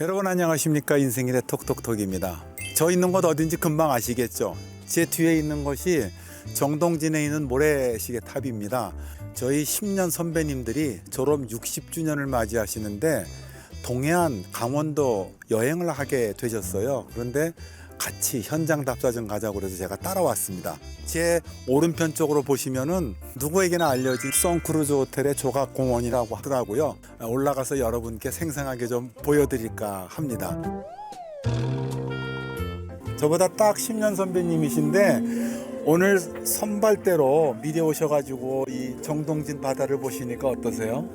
여러분 안녕하십니까 인생일의 톡톡톡입니다. 저 있는 곳 어딘지 금방 아시겠죠? 제 뒤에 있는 것이 정동진에 있는 모래시계 탑입니다. 저희 10년 선배님들이 졸업 60주년을 맞이하시는데 동해안 강원도 여행을 하게 되셨어요. 그런데 같이 현장 답사 좀 가자고 그래서 제가 따라왔습니다. 제 오른편 쪽으로 보시면은 누구에게나 알려진 선크루즈 호텔의 조각공원이라고 하더라고요. 올라가서 여러분께 생생하게 좀 보여드릴까 합니다. 저보다 딱 10년 선배님이신데 오늘 선발대로 미리 오셔가지고 이 정동진 바다를 보시니까 어떠세요?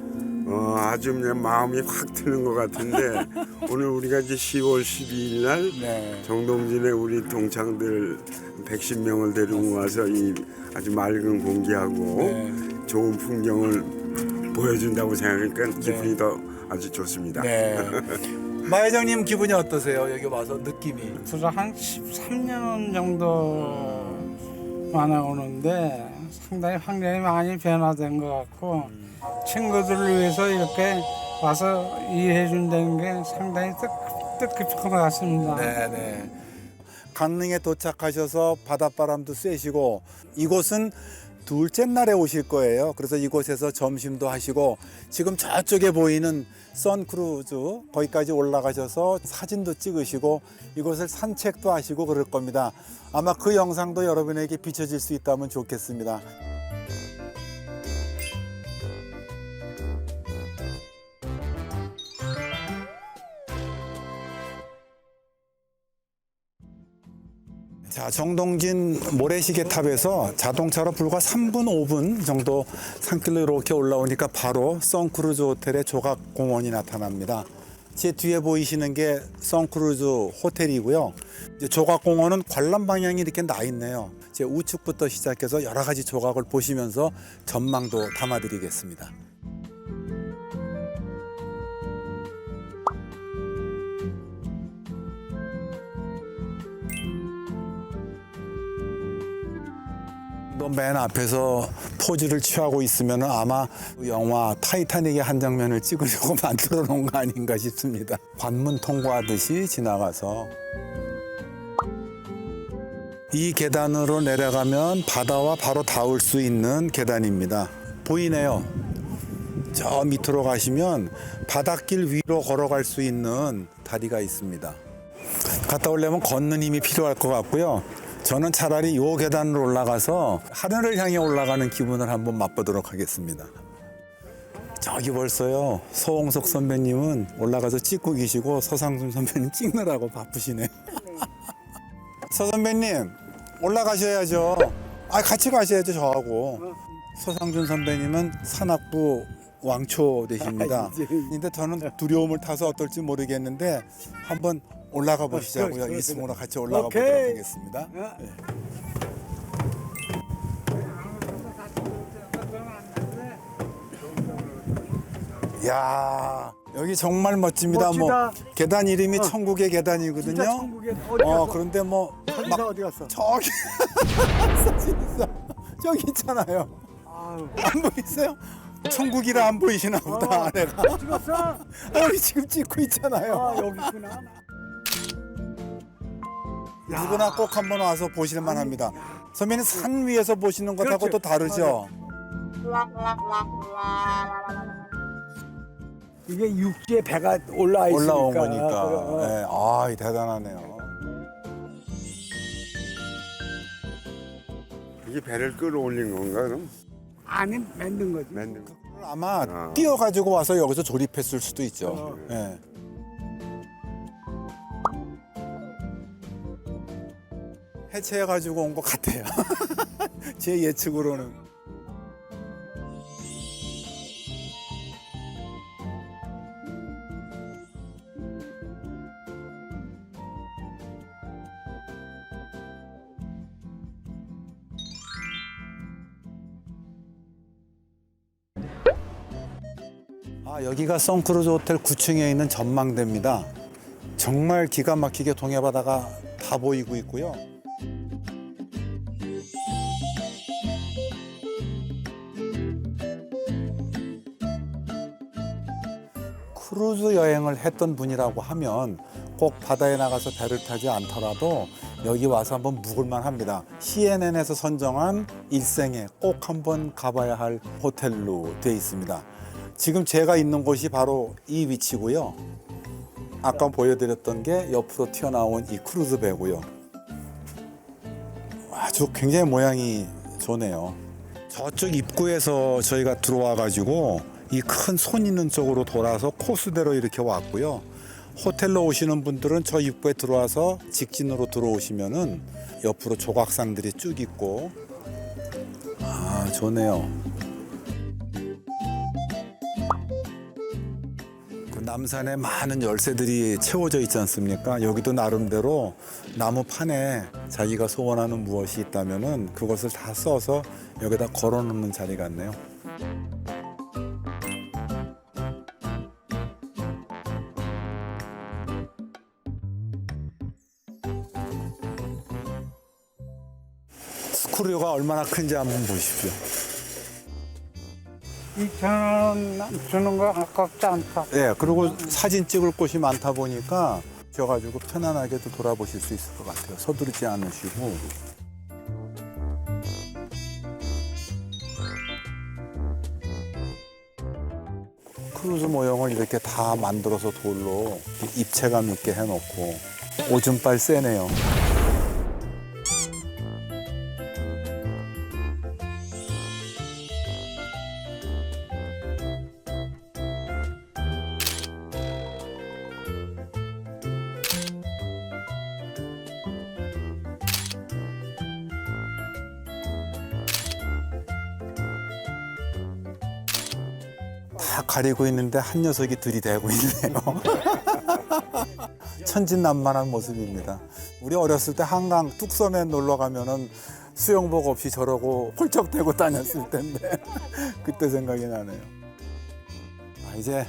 어, 아주 그냥 마음이 확 드는 것 같은데 오늘 우리가 이제 10월 12일 날 네. 정동진에 우리 동창들 110명을 데리고 와서 이 아주 맑은 공기하고 네. 좋은 풍경을 보여준다고 생각하니까 기분이 더 아주 좋습니다. 네. 마 회장님 기분이 어떠세요? 여기 와서 느낌이? 저도 한 13년 정도 만에 오는데 상당히 환경이 많이 변화된 것 같고 친구들을 위해서 이렇게 와서 일해 준다는 게 상당히 뜻, 뜻깊은 것 같습니다. 네네. 강릉에 도착하셔서 바닷바람도 쐬시고 이곳은 둘째 날에 오실 거예요. 그래서 이곳에서 점심도 하시고 지금 저쪽에 보이는 선크루즈 거기까지 올라가셔서 사진도 찍으시고 이곳을 산책도 하시고 그럴 겁니다. 아마 그 영상도 여러분에게 비춰질 수 있다면 좋겠습니다. 자, 정동진 모래시계 탑에서 자동차로 불과 3분, 5분 정도 산길로 이렇게 올라오니까 바로 선크루즈 호텔의 조각공원이 나타납니다. 제 뒤에 보이시는 게 선크루즈 호텔이고요. 조각공원은 관람 방향이 이렇게 나 있네요. 제 우측부터 시작해서 여러 가지 조각을 보시면서 전망도 담아드리겠습니다. 너맨 앞에서 포즈를 취하고 있으면 아마 영화 타이타닉의 한 장면을 찍으려고 만들어 놓은 거 아닌가 싶습니다. 관문 통과하듯이 지나가서 이 계단으로 내려가면 바다와 바로 닿을 수 있는 계단입니다. 보이네요. 저 밑으로 가시면 바닷길 위로 걸어갈 수 있는 다리가 있습니다. 갔다 오려면 걷는 힘이 필요할 것 같고요. 저는 차라리 요 계단으로 올라가서 하늘을 향해 올라가는 기분을 한번 맛보도록 하겠습니다. 저기 벌써요. 서홍석 선배님은 올라가서 찍고 계시고 서상순 선배님 찍느라고 바쁘시네. 서 선배님 올라가셔야죠. 아 같이 가셔야죠 저하고. 서상준 선배님은 산악부 왕초 되십니다. 근데 저는 두려움을 타서 어떨지 모르겠는데 한번 올라가 보시자고요. 이승우랑 같이 올라가 보도록 오케이. 하겠습니다. 네. 야 여기 정말 멋집니다. 뭐 멋지다. 계단 이름이 천국의 계단이거든요. 천국에 어디 어 갔어? 그런데 뭐 사진사 막 어디 갔어? 저기 사진사 저기 있잖아요. 아유, 안 보이세요? 천국이라 안 보이시나 보다 아내가. 찍었어? 아, 우리 지금 찍고 있잖아요. 아 여기 있구나. 누구나 꼭 한번 와서 보실만 합니다. 선배님 산 위에서 보시는 것하고 그렇죠. 또 다르죠? 이게 육지에 배가 올라와 있으니까. 올라온 거니까. 그럼, 어. 네. 아, 대단하네요. 이게 배를 끌어올린 건가 그럼? 아니 만든 거지. 만든 거. 아마 아. 띄어가지고 와서 여기서 조립했을 수도 있죠. 어. 예. 해체해가지고 온 것 같아요. 제 예측으로는. 아, 여기가 선크루즈 호텔 9층에 있는 전망대입니다. 정말 기가 막히게 동해 바다가 다 보이고 있고요. 크루즈 여행을 했던 분이라고 하면 꼭 바다에 나가서 배를 타지 않더라도 여기 와서 한번 묵을만 합니다. CNN에서 선정한 일생에 꼭 한번 가봐야 할 호텔로 되어 있습니다. 지금 제가 있는 곳이 바로 이 위치고요. 아까 보여드렸던 게 옆으로 튀어나온 이 크루즈 배고요. 아주 굉장히 모양이 좋네요. 저쪽 입구에서 저희가 들어와 가지고 이 큰 손 있는 쪽으로 돌아서 코스대로 이렇게 왔고요. 호텔로 오시는 분들은 저 입구에 들어와서 직진으로 들어오시면은 옆으로 조각상들이 쭉 있고 아 좋네요. 그 남산에 많은 열쇠들이 채워져 있지 않습니까? 여기도 나름대로 나무 판에 자기가 소원하는 무엇이 있다면은 그것을 다 써서 여기다 걸어 놓는 자리 같네요. 스크류가 얼마나 큰지 한번 보십시오. 2천 원 주는 거 아깝지 않다. 예, 그리고 사진 찍을 곳이 많다 보니까 오셔가지고 편안하게도 돌아보실 수 있을 것 같아요. 서두르지 않으시고. 크루즈 모형을 이렇게 다 만들어서 돌로 입체감 있게 해놓고 오줌빨 세네요. 다 가리고 있는데 한 녀석이 들이대고 있네요. 천진난만한 모습입니다. 우리 어렸을 때 한강 뚝섬에 놀러 가면은 수영복 없이 저러고 홀쩍대고 다녔을 텐데 그때 생각이 나네요. 아, 이제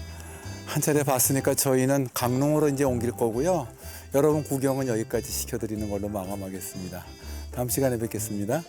한 차례 봤으니까 저희는 강릉으로 이제 옮길 거고요. 여러분 구경은 여기까지 시켜드리는 걸로 마감하겠습니다. 다음 시간에 뵙겠습니다.